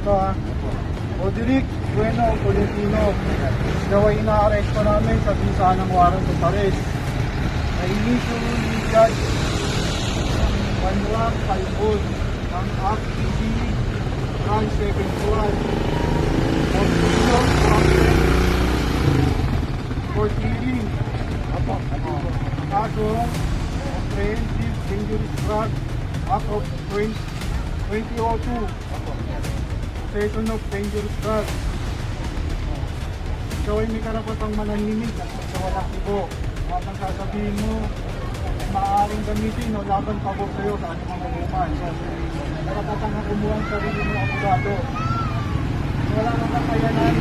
Ito ah. Oderic Bueno Tolentino. Siya ay ina-arresto namin sa bisa ng warrant of arrest. Na inisyong ni Judge Manuel Calbon ng Act PD Run 71 of Property for apo. Kaso, comprehensive dangerous drug act of 20, 2002. Possession of dangerous drug. Ikaw ay may karapatang manahimik at magsawalang ibo. At ang sasabihin mo, maaaring gamitin o laban pabor sa'yo sa anumang hukuman. Karapatan na kumuha ang sarili mo abogado. Wala nang kakayanan